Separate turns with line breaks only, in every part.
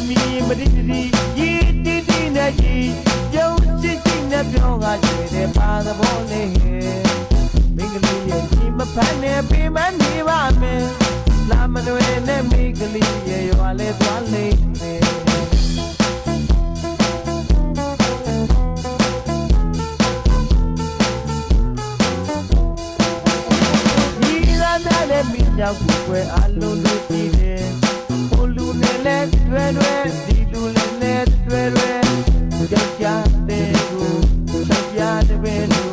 တို့မြည်မတိတိရီတီတီနဲ့ကြီးပြုံးစစ်စစ်နဲ့ပြောကကျွေတဲ့ပါသဘောလေးမင်္ဂလိရဲ့ဒီမဖတ်နဲ့ပြမနေပါမယ်လာမလွယ်နဲ့မင်္ဂလိရဲ့ရွာလဲသွားလိမ့်မယ်ဒီလာတဲ့မိကြောက်ကိုွယ်အလုံးလို့ကြည့်တယ်။ ဟိုလူနဲ့လည်းတွေ့တွေ့ဒီလူနဲ့လည်းတွေ့တွေ့ကြောက်ကြတဲ့ကိုကြောက်ကြတဲ့ပဲလို့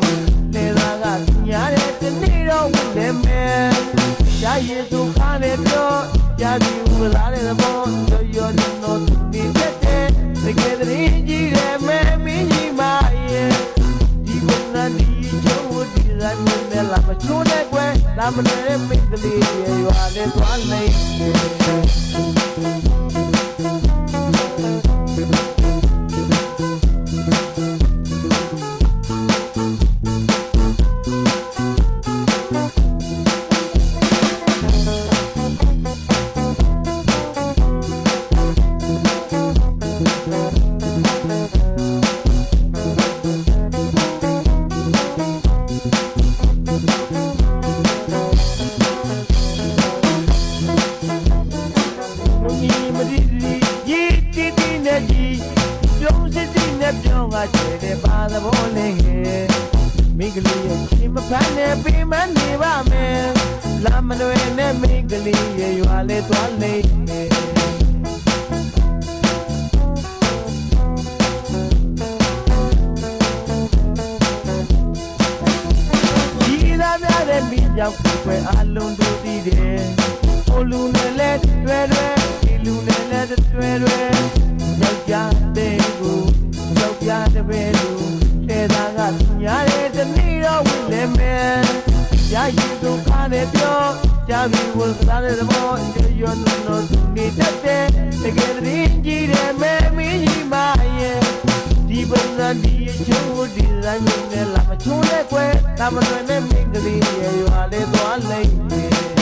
လေသာကညားတဲ့တနေ့တော့ဝင်တယ်မယ်။ရာရည်သူခါနဲ့ပြောရာဒီဝလာတဲ့ဘောရောရောနော်ဒီတဲ့တကယ်တည်းကြီးတယ်မဲမင်းကြီးမရဲ့ဒီကနေ့ဒီကျိုးဒီလာနဲ့လာမချိုးတဲ့ကွယ် လာမနဲ့မိတ်ကလေးရဲ့ရွာနဲ့သွားလိုက်တယ် င်းကကျဲတဲ့ပါသဘောလေးငယ်မိန်းကလေးရဲ့ရှင်မဖမ်းနဲ့ပြမနေပါမယ်လာမလွယ်နဲ့မိန်းကလေးရဲ့ရွာလဲသွားလိမ့်မယ်ဒီလာများတဲ့မိကြောက်ကိုယ်အလုံးတို့တည်တယ်။ဟိုလူနဲ့လည်းတွေ့တွေ့ဒီလူနဲ့လည်းတွေ့တွေ့ တော့ဝင်လေမယ်။ရာရည်သူခါနဲ့ပြောကြပြီဝစားတဲ့ဘောရောနော်နော်သူနေတတ်တဲ့တကယ်တည်းကြီးတယ်မဲမင်းကြီးမရဲ့ဒီပုံစံဒီအချိုးဒီဇိုင်းနဲ့လာမချိုးတဲ့ကွယ်ဒါမလွယ်နဲ့မင်္ဂလိရဲ့ရွာလေးသွားလိုက်တယ်